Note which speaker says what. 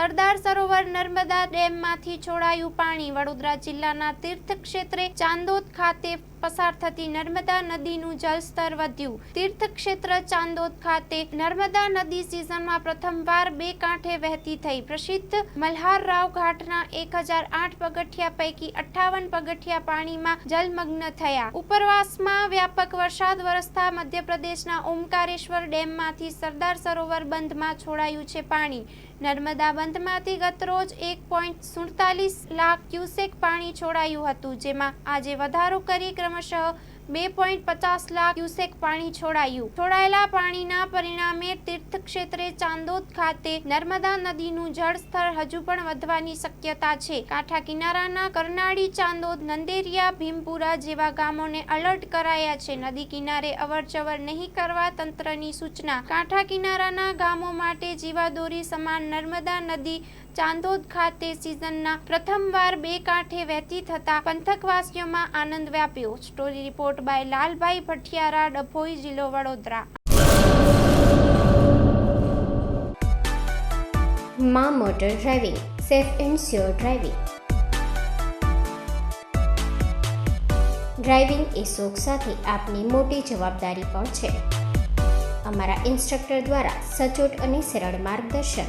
Speaker 1: સરદાર સરોવર નર્મદા ડેમમાંથી છોડાયું પાણી વડોદરા જિલ્લાના તીર્થ ક્ષેત્રે ચાંદોદ ખાતે પસાર થતી નર્મદા નદીનું જળસ્તર વધ્યું. તીર્થ ચાંદોદ ખાતે નર્મદા નદી સિઝનમાં પ્રથમવાર બે કાંઠે વહેતી થઈ. પ્રસિદ્ધ મલ્હારરાવ ઘાટના એક હજાર આઠ પગથિયા પૈકી અઠાવન પગથિયા પાણીમાં જલમગ્ન થયા. ઉપરવાસમાં વ્યાપક વરસાદ વરસતા મધ્યપ્રદેશના ઓમકારેશ્વર ડેમમાંથી સરદાર સરોવર બંધમાં છોડાયું છે પાણી. નર્મદા બંધમાંથી ગતરોજ એક પોઈન્ટ સુડતાલીસ લાખ ક્યુસેક પાણી છોડાયું હતું, જેમાં આજે વધારો કરી demo show બે પોઈન્ટ પચાસ લાખ ક્યુસેક પાણી છોડાયું. છોડાયેલા પાણીના પરિણામે તીર્થ ક્ષેત્રે ચાંદોદ ખાતે નર્મદા નદીનું જળસ્તર હજુ પણ વધવાની શક્યતા છે. કાંઠા કિનારાના કરનાળી ચાંદોદ, નંદેરિયા, ભીમપુરા જેવા ગામોને અલર્ટ કરાયા છે. નદી કિનારે અવરજવર નહીં કરવા તંત્રની સૂચના. કાંઠા કિનારાના ગામો માટે જીવાદોરી સમાન નર્મદા નદી ચાંદોદ ખાતે સિઝનના પ્રથમવાર બે કાંઠે વહેતી થતા પંથકવાસીઓમાં આનંદ વ્યાપ્યો. Story report by Lalbhai Bhathiyara Dabhoi જિલ્લો વડોદરા
Speaker 2: મા motor driving safe and sure driving driving એ શોખ સાથે આપની મોટી જવાબદારી પણ છે. અમારા ઇન્સ્ટ્રક્ટર દ્વારા સચોટ અને સરળ માર્ગદર્શન.